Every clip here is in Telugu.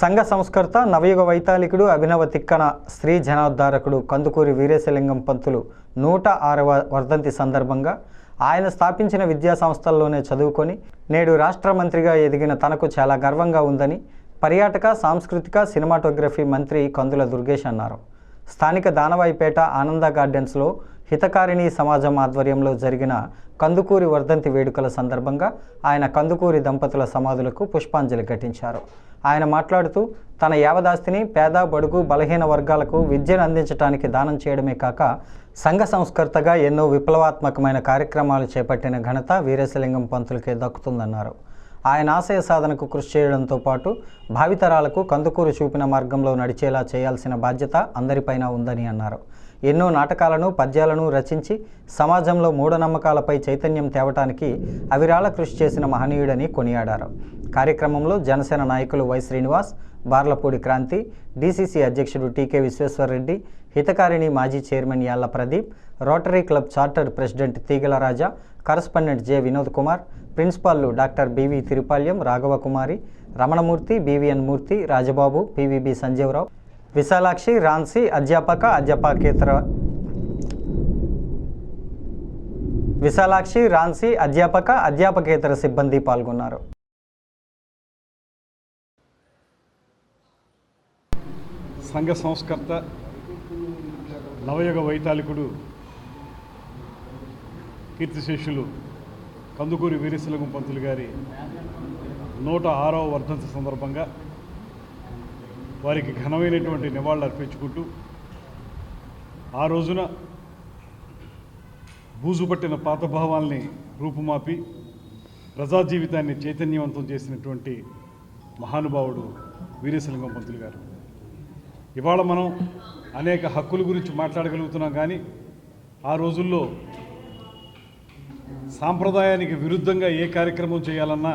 సంఘ సంస్కర్త నవయుగ వైతాళికుడు అభినవ తిక్కన స్త్రీ జనోద్ధారకుడు కందుకూరి వీరేశలింగం పంతులు నూట ఆరవ వర్ధంతి సందర్భంగా ఆయన స్థాపించిన విద్యా సంస్థల్లోనే చదువుకొని నేడు రాష్ట్ర మంత్రిగా ఎదిగిన తనకు చాలా గర్వంగా ఉందని పర్యాటక సాంస్కృతిక సినిమాటోగ్రఫీ మంత్రి కందుల దుర్గేష్ అన్నారు. స్థానిక దానవాయిపేట ఆనంద గార్డెన్స్లో హితకారిణి సమాజం ఆధ్వర్యంలో జరిగిన కందుకూరి వర్ధంతి వేడుకల సందర్భంగా ఆయన కందుకూరి దంపతుల సమాధులకు పుష్పాంజలి ఘటించారు. ఆయన మాట్లాడుతూ తన యావదాస్తిని పేద బడుగు బలహీన వర్గాలకు విద్యను అందించడానికి దానం చేయడమే కాక సంఘ సంస్కర్తగా ఎన్నో విప్లవాత్మకమైన కార్యక్రమాలు చేపట్టిన ఘనత వీరేశలింగం పంతులకే దక్కుతుందన్నారు. ఆయన ఆశయ సాధనకు కృషి చేయడంతో పాటు భావితరాలకు కందుకూరు చూపిన మార్గంలో నడిచేలా చేయాల్సిన బాధ్యత అందరిపైన ఉందని అన్నారు. ఎన్నో నాటకాలను పద్యాలను రచించి సమాజంలో మూఢనమ్మకాలపై చైతన్యం తేవటానికి అవిరాళ కృషి చేసిన మహనీయుడని కొనియాడారు. కార్యక్రమంలో జనసేన నాయకులు వై శ్రీనివాస్ బార్లపూడి క్రాంతి డీసీసీ అధ్యక్షుడు టీకే విశ్వేశ్వరరెడ్డి హితకారిణి మాజీ chairman Yalla Pradeep rotary club chartered president Teegala Raja correspondent J Vinod Kumar ప్రిన్సిపాల్లు doctor BV Tirupalyam Raghava Kumari Ramanamurthy BVN Murthy Rajababu PVB Sanjeevarao Visalakshi Ransi అధ్యాపక అధ్యాపకేతర విశాలాక్షి రాన్సీ అధ్యాపక అధ్యాపకేతర సిబ్బంది పాల్గొన్నారు. సంఘ సంస్కర్త నవయుగ వైతాళికుడు కీర్తిశేషులు కందుకూరి వీరేశలింగం పంతులు గారి నూట ఆరవ వర్ధంతి సందర్భంగా వారికి ఘనమైనటువంటి నివాళులు అర్పించుకుంటూ ఆ రోజున బూజు పట్టిన పాత భావాల్ని రూపుమాపి ప్రజా జీవితాన్ని చైతన్యవంతం చేసినటువంటి మహానుభావుడు వీరేశలింగం పంతులు గారు. ఇవాళ మనం అనేక హక్కుల గురించి మాట్లాడగలుగుతున్నాం కానీ ఆ రోజుల్లో సాంప్రదాయానికి విరుద్ధంగా ఏ కార్యక్రమం చేయాలన్నా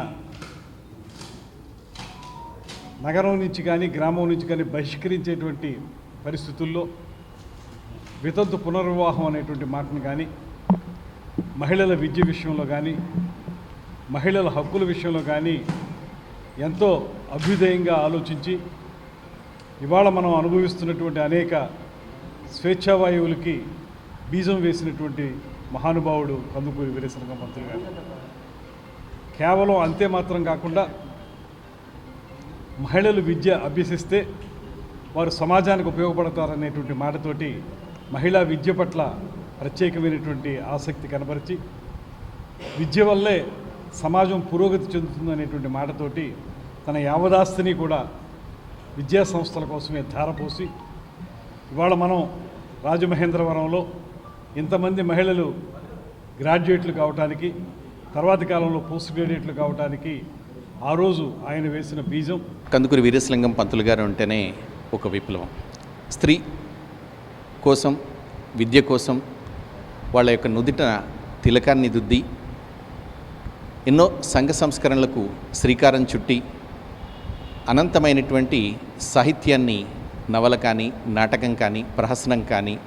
నగరం నుంచి కానీ గ్రామం నుంచి కానీ బహిష్కరించేటువంటి పరిస్థితుల్లో వితంతు పునర్వివాహం అనేటువంటి మాటను కానీ మహిళల విద్య విషయంలో కానీ మహిళల హక్కుల విషయంలో కానీ ఎంతో అభ్యుదయంగా ఆలోచించి ఇవాళ మనం అనుభవిస్తున్నటువంటి అనేక స్వేచ్ఛావాయువులకి బీజం వేసినటువంటి మహానుభావుడు కందుకూరి వీరేశలింగం మంత్రి గారు. కేవలం అంతే మాత్రం కాకుండా మహిళలు విద్య అభ్యసిస్తే వారు సమాజానికి ఉపయోగపడతారనేటువంటి మాటతోటి మహిళా విద్య పట్ల ప్రత్యేకమైనటువంటి ఆసక్తి కనపరిచి విద్య వల్లే సమాజం పురోగతి చెందుతుందనేటువంటి మాటతోటి తన యావదాస్తిని కూడా విద్యా సంస్థల కోసమే ధారపోసి ఇవాళ మనం రాజమహేంద్రవరంలో ఇంతమంది మహిళలు గ్రాడ్యుయేట్లు కావటానికి తర్వాతి కాలంలో పోస్ట్ గ్రాడ్యుయేట్లు కావటానికి ఆ రోజు ఆయన వేసిన బీజం కందుకూరి వీరేశలింగం పంతులు గారు ఉంటేనే ఒక విప్లవం. స్త్రీ కోసం విద్య కోసం వాళ్ళ యొక్క నుదిట తిలకాన్ని దుద్ది ఎన్నో సంఘ సంస్కరణలకు శ్రీకారం చుట్టి అనంతమైనటువంటి సాహిత్యాన్ని నవల కానీ నాటకం కానీ ప్రహసనం కానీ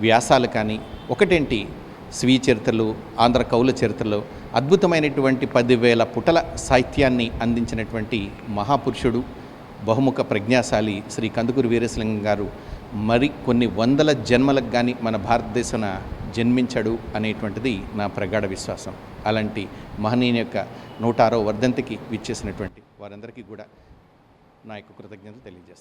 వ్యాసాలు కానీ ఒకటేంటి? స్వీయ చరిత్రలు ఆంధ్ర కౌల చరిత్రలు అద్భుతమైనటువంటి పదివేల పుటల సాహిత్యాన్ని అందించినటువంటి మహాపురుషుడు బహుముఖ ప్రజ్ఞాశాలి శ్రీ కందుకూరి వీరేశలింగం గారు. మరి కొన్ని వందల జన్మలకు కానీ మన భారతదేశన జన్మించాడు అనేటువంటిది నా ప్రగాఢ విశ్వాసం. అలాంటి మహనీయుని యొక్క నూట ఆరో వర్ధంతికి విచ్చేసినటువంటి వారందరికీ కూడా నా యొక్క కృతజ్ఞతలు తెలియజేస్తాను.